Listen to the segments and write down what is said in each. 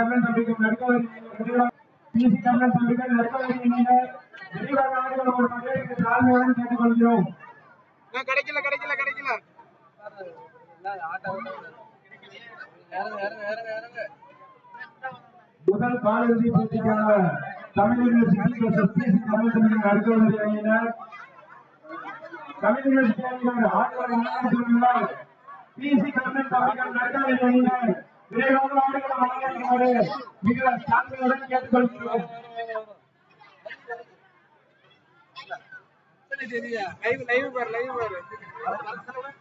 கண்ணன் தம்பிகள் நடுக்கவரி பிசி கண்ணன் தம்பிகள் நடுக்கவரி இணையினர் விரிவாக ஆடுகள் ஒரு மகளிருக்கு தாழ்மையுடன் கேட்டுக்கொள்கிறோம். கிடைக்கல கிடைக்கல கிடைக்கல. முதல் காலிறுதி போட்டிக்கான தமிழ் யூனிவர்சிட்டி கண்ணன் தம்பிகள் நடுக்கவரி அணியினர் தமிழ் யூனிவர்சிட்டி அணியினர் ஆடுகளை பிசி கண்ணன் தம்பிகள் நடுக்கவரி அணியினர் மிக தாழ்மையுடன் கேட்டுக்கொள்கிறோம் லைவ் லைவ் பாரு லைவ் பாரு செக்காம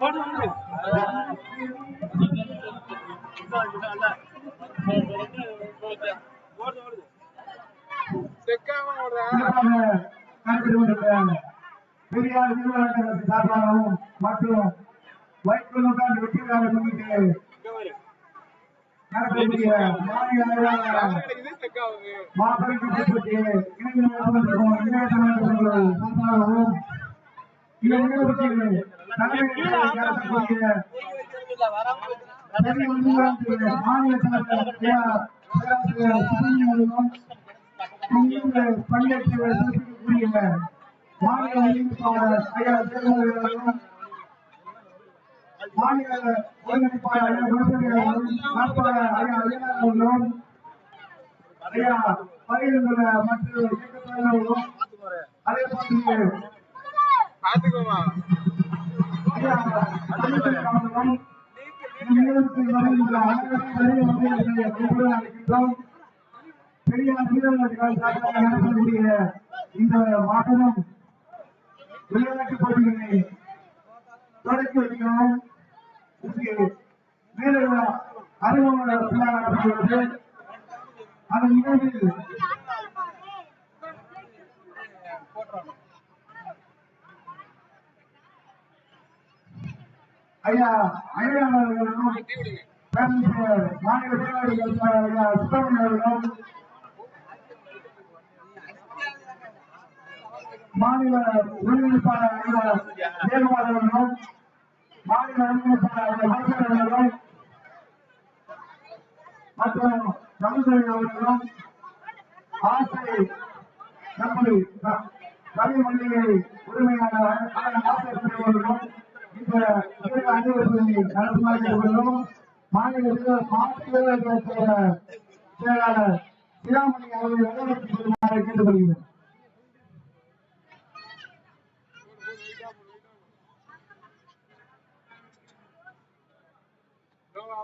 ஓடுறா சிறப்பாக நடைபெறுகின்ற பெரியார் நிறுவனங்களுக்கு சார்பாகவும் மற்றும் வைப்பு நூற்றாண்டு வெற்றிகளாக முன்னிட்டு நடைபெறக்கூடிய மாநில அளவிலான மாபெரும் இணைந்து இணைய சார்பாகவும் இந்த மாநில தலைவர் பேராசிரியர் சுப்பிரமணியம் இங்கு பங்கேற்று சிறப்பிக்கக்கூடிய மாநில ஒருங்கிணைப்பாளர் ஐயா மாநில ஒருங்கிணைப்பாளர் ஐயா ஐயா ஐயா பயிலுள்ள மற்ற அதே போன்று ஐயா அவர்களும் வருகின்ற அனைவரும் வந்து என்னை ஒப்புதல் அளிக்கின்றோம் பெரியார் வீரர்களுக்காக நடத்தக்கூடிய இந்த மாபெரும் விளையாட்டுப் போட்டிகளை தொடக்கி வைக்கிறோம் அறிமுக நடத்தப்படுகிறது அந்த நிகழ்வில் ஐயா ஐயாளர்களும் மாநில செயலாளர்கள் சுப்பிரமணியம் அவர்களும் மாநில ஒருங்கிணைப்பாளர் ஐயா ஜெயக்குமார் அவர்களும் மாநில ஒருங்கிணைப்பாளர் ஐயா அவர்களும் மற்றும் தமிழ்செல்வி அவர்களும் ஆசை கம்பெனி கல்வி மண்டிகை உரிமையாளர் ஆசை அவர்களும் இந்த இரண்டு அணிவகுப்பை நடத்துமாறு கொள்ளும் மாநில வீரர் செயலாளர் சிராமணி அவர்கள் வழிநடத்தி கொள்ளுமாறு கேட்டுக்கொள்கிறேன்.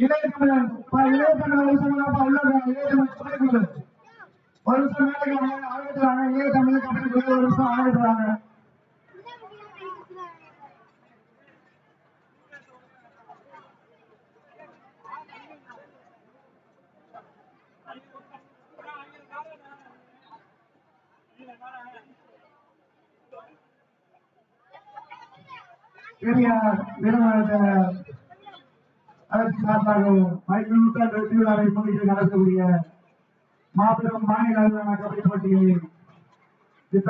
இளைய தமிழன் இளைய தமிழ் வருஷங்களாப்பா உள்ள இளைய தமிழ் கபடி ஒரு வருஷம் மேலே ஆரம்பிக்கிறாங்க இளைய தமிழ் கபடி ஒரு வருஷம் ஆரம்பிக்கிறாங்க பெரியார் நிறுவனத்தை அதற்கு சார்பாக ஐந்து நூற்றாண்டு வெற்றி விழாவை முன்னிட்டு நடத்தக்கூடிய மாபெரும் மாநில அளவிலான கபடி போட்டியை இது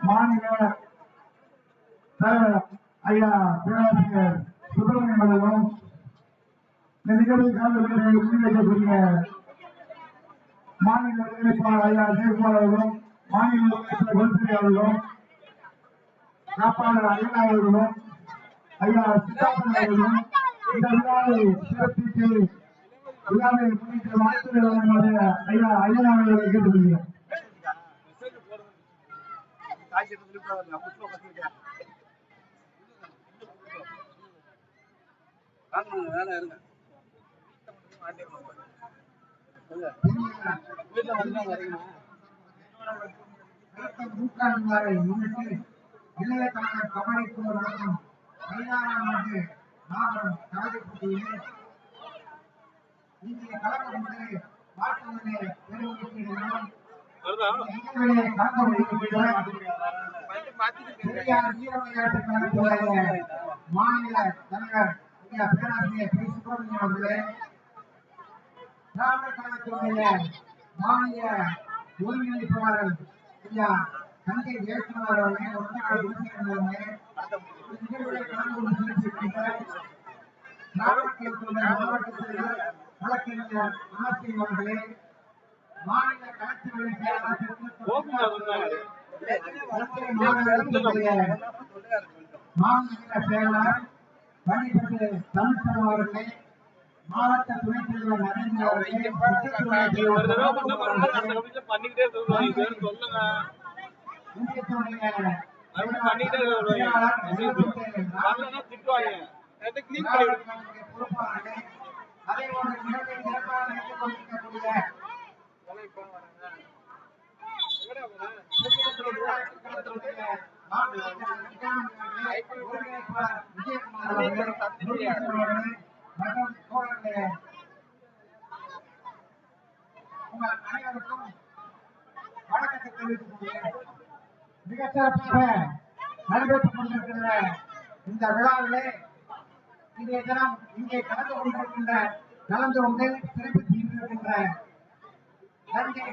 மாநில ஐயா பேராசிரியர் சுப்பிரமணியம் அவர்களும் இந்த நிகழ்வில் கலந்து கொண்டு முன்வைக்கக்கூடிய மாநில ஒருங்கிணைப்பாளர் ஐயா ஜெயக்குமார் அவர்களும் மாநில ஒருங்கிணைப்பாளர் குல்பிரி அவர்களும் காப்பாளர் அண்ணா அவர்களும் ஐயா சித்தார்த்தன் அவர்களும் இந்த விழாவை சிறப்பித்து விழாவை முன்னிட்டு வாழ்த்து வழங்குமாறு ஐயா ஐயா அவர்களை கேட்டுக்கொள்கிறேன் முன்னிட்டு இளைய தமிழர் கபடி குழு நடத்தும் பதினாறாம் ஆண்டு மாபெரும் கபடி போட்டியிலே இங்கே கலந்து கொண்டு விளையாட்டு கழகத்துடைய மாநில தலைவர் ஐயா பேராசிரியர் பி. சுப்பிரமணியம் அவர்களே திராவிட கழகத்துடைய மாநில ஒருங்கிணைப்பாளர் ஐயா தந்தை ஜெயக்குமார் அவர்களே ஒன்றாக உறுப்பினர் அவர்களே இந்த மாவட்ட மாநில மாநில செயலாளர் மாவட்ட துணைத் தலைவர் நரேந்திர அவர்களே பண்ணிக்கிட்டே சொல்லுங்க. மறுபடியும் பண்ணிக்கிட்டே திட்டுவாங்க. நேத்து clean பண்ணி விடு. பொறுப்பாளர்களே அதே போன்று நிகழ்வை சிறப்பாக நடத்திக் கொண்டிருக்கக்கூடிய மிகச்சிறப்பாக நடைபெற்றுக் கொண்டிருக்கின்ற இந்த விழாவிலே இன்றைய தினம் இங்கே கலந்து கொண்டிருக்கின்ற கலந்து கொண்டு சிறப்பித்து இருக்கின்ற தஞ்சை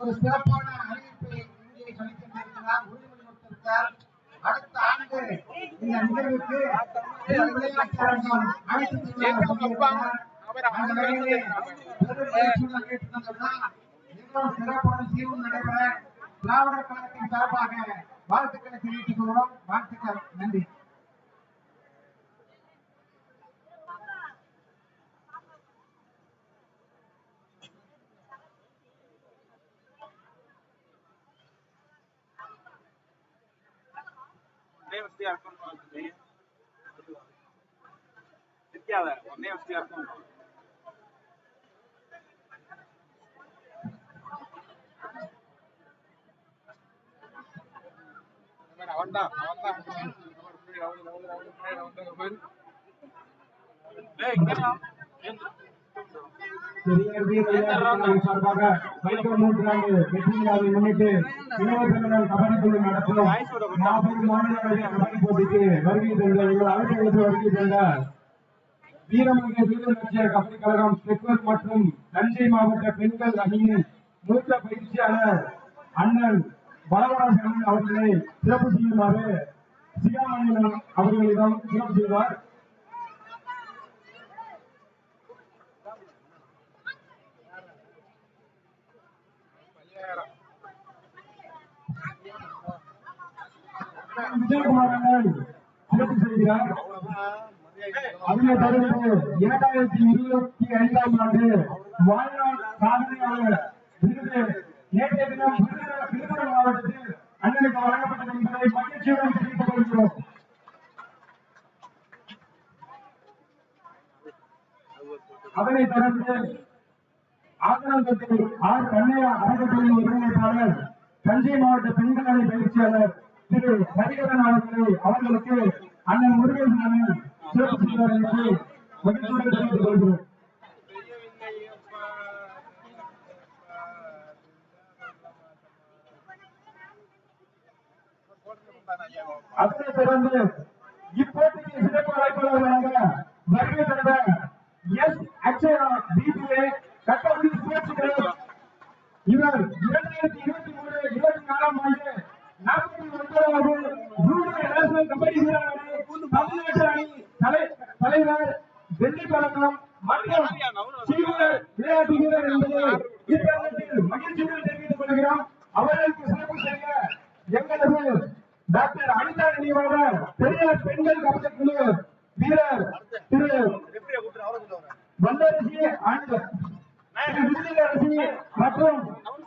ஒரு சிறப்பான அறிவிப்பை இங்கே சொல்லிக்கொண்டிருக்கிறார். உறுதிமொழி கொடுத்திருக்கிறார் அடுத்த ஆண்டு இந்த நிகழ்வுக்கு இளம் விளையாட்டு சிறப்பான தீர்வு நடைபெற திராவிடர் கழகத்தின் சார்பாக வாழ்த்துக்களை தெரிவித்துக் கொள்கிறோம் வாழ்த்துக்கள் நன்றி ஒன்னே வசதியா இருக்கும் சொல்லுங்க. ஒன்னே வசதியா இருக்கும். சார்பாக நூற்றாண்டு வெற்றி விழாவை முன்னிட்டு கபடி குழு நடத்தும் மாபெரும் மாநில கபடி போட்டிக்கு வருகை தந்த வருகை தந்த கபடி கழகம் மற்றும் தஞ்சை மாவட்ட பெண்கள் அணியின் மூத்த பயிற்சியாளர் அண்ணன் பலவராஜன் அவர்களை சிறப்பு செய்யுமாறு சிகாமணியன் அவர்களிடம் சிறப்பு செய்வார். விஜயகுமார் அண்ணன் சிறப்பு செய்கிறார். அதனை தொடர்ந்து இரண்டாயிரத்தி இருபத்தி ஐந்தாம் ஆண்டு வாழ்நாள் சாதனையாளர் விருது நேற்றைய தினம் விருதுநகர் மாவட்டத்தில் அண்ணனுக்கு வழங்கப்பட்டது என்பதை மகிழ்ச்சியுடன் தெரிவித்துக் கொள்கிறோம் அதனைத் தொடர்ந்து ஆதரவு ஆர் கண்ணையா அறக்கட்டளையின் ஒருங்கிணைப்பாளர் தஞ்சை மாவட்ட பெண்கள் அணி பயிற்சியாளர் திரு ஹரிகரன் அவர்களை அவர்களுக்கு அண்ணன் முருகேசன் அண்ணன் சிறப்பு செய்வார் என்பதை மகிழ்ச்சியுடன் தெரிவித்துக் கொள்கிறோம். அதனைத் தொடர்ந்து இப்போட்டிக்கு சிறப்பு அழைப்பாளர்களாக வருகை தந்த எஸ் அக்ஷயா பிபிஏ கட்டபடி கிளப் இவர் இரண்டாயிரத்தி இருபத்தி மூணு இருபத்தி நாலாம் ஆண்டு நாற்பத்தி ஒன்பதாவது ஜூனியர் நேஷனல் கபடி வீரர் அணி தமிழ்நாட்டு அணி தலை- தலைவர் வெள்ளி பழக்கம் மற்றும் விளையாட்டு வீரர் என்பதை இத்தருணத்தில் மகிழ்ச்சியுடன் தெரிவித்துக் கொள்கிறோம் அவர்களுக்கு சிறப்பு செய்ய எங்களது டாக்டர் அனிதா நினைவாளர் பெரியார் பெண்கள் கபடி குழு வீரர் திரு வல்லரசி அண்ட் திரு விஜயலட்சுமி மற்றும்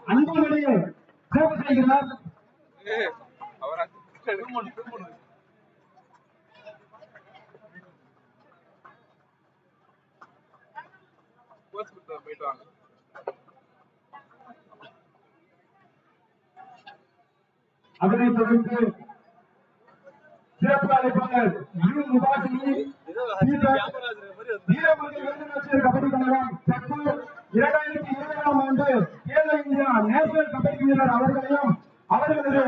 அன்புமணி சிறப்பு செய்கிறார் ஏய், அவர் போயிட்டாங்க அதனை தொடர்ந்து சிறப்பு அழைப்பாளர் யூ முபாசினி தீபக் வீரமங்கை கபடி கழகம் தற்போது இரண்டாயிரத்தி இருபதாம் ஆண்டு கேரள இந்தியா நேஷனல் கபடி வீரர் அவர்களையும் அவர்களது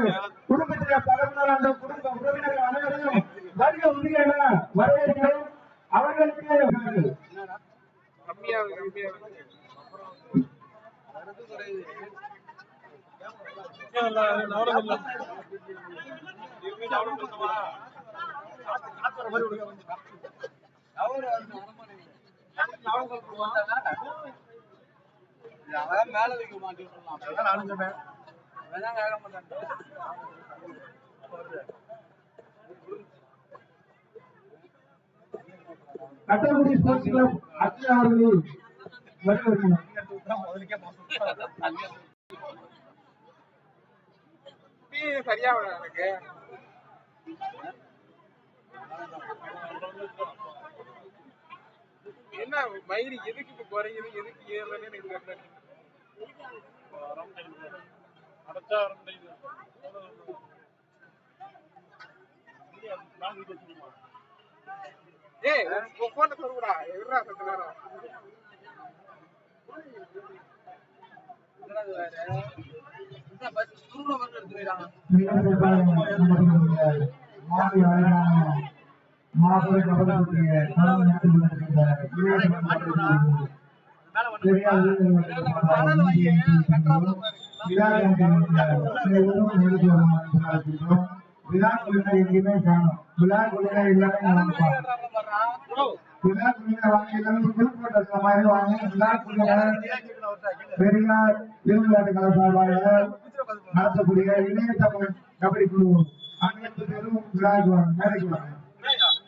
மேல வைக்க மாட்டேன்னு சொல்லலாம் அதான் கேட்க மாட்டேன். கட்டக்குடி ஸ்போர்ட்ஸ் கிளப் அர்ச்சனா அவர்களை டீ சரியா எனக்கு. என்ன மயிறு எதுக்கு இப்ப குறையுது? எதுக்கு ஏறுதுன்னு எனக்கு தெரியல. ஏய் உன் போன சொல்லுடா. எதுடா சத்து நேரம்? என்னது என்ன பஸ் ஸ்கூல்ல வந்து எடுத்து போயிடாங்க தலைமை நடத்தி கொண்டிருக்கின்ற குழுவினர் எங்கேயுமே காணும் விழாக் குழுவினர் எல்லாமே குழுவினர் வாங்க எல்லாமே குறிப்பிட்ட மாதிரி வாங்க விழாக் குழுவினர் பெரியார் விளையாட்டு கலை சார்பாக நடத்தக்கூடிய இளைய தமிழ் கபடி குழு आने तो ज़रूर विराजमान विराजमान है